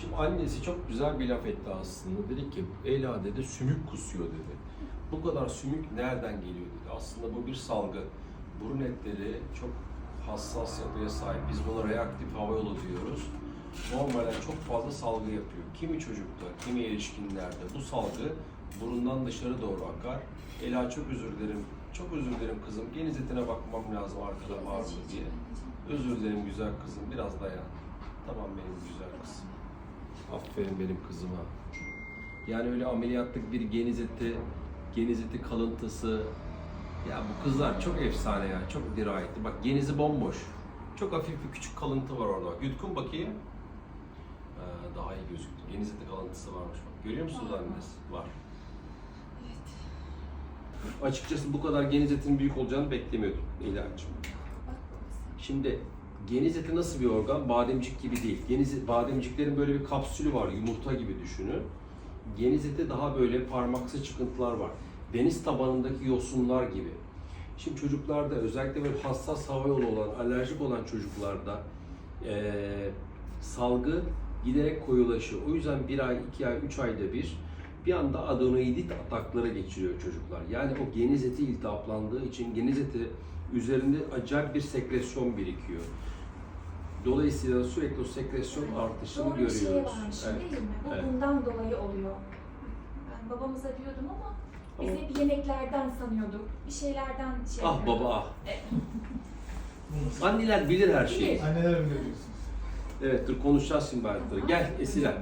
Şimdi annesi çok güzel bir laf etti aslında. Dedi ki Ela dedi sümük kusuyor dedi. Bu kadar sümük nereden geliyor dedi. Aslında bu bir salgı. Burun etleri çok hassas yapıya sahip. Biz buna reaktif hava yolu diyoruz. Normalde çok fazla salgı yapıyor. Kimi çocukta, kimi erişkinlerde bu salgı burundan dışarı doğru akar. Ela çok özür dilerim, çok özür dilerim kızım. Geniz etine bakmam lazım arkada var mı diye. Özür dilerim güzel kızım, biraz dayan. Tamam benim güzel. Aferin benim kızıma. Yani öyle ameliyatlık bir geniz eti, geniz eti kalıntısı. Ya bu kızlar çok efsane ya, çok dirayetli. Bak genizi bomboş. Çok hafif bir küçük kalıntı var orada. Bak, Yutkun bakayım. Ee, daha iyi gözüktü. Geniz eti kalıntısı varmış bak. Görüyor musunuz anneniz? Var. Açıkçası bu kadar geniz etinin büyük olacağını beklemiyordum İlhan'cığım. Şimdi geniz eti nasıl bir organ? Bademcik gibi değil. Geniz, bademciklerin böyle bir kapsülü var, yumurta gibi düşünün. Geniz eti daha böyle parmaksı çıkıntılar var. Deniz tabanındaki yosunlar gibi. Şimdi çocuklarda özellikle böyle hassas hava yolu olan, alerjik olan çocuklarda eee, salgı giderek koyulaşıyor. O yüzden bir ay, iki ay, üç ayda bir bir anda adenoidit ataklara geçiriyor çocuklar. Yani o geniz eti iltihaplandığı için geniz eti üzerinde acayip bir sekresyon birikiyor. Dolayısıyla sürekli o sekresyon artışını Doğru bir şey görüyoruz. varmış Evet. değil mi? Bu Evet. bundan dolayı oluyor. Ben babamıza diyordum ama biz hep yemeklerden sanıyorduk. Bir şeylerden şey Ah yapıyorduk. baba ah. Evet. Anneler bilir her şeyi. Bilir. Anneler mi diyorsunuz? Evet dur konuşacağız şimdi. Gel Esila.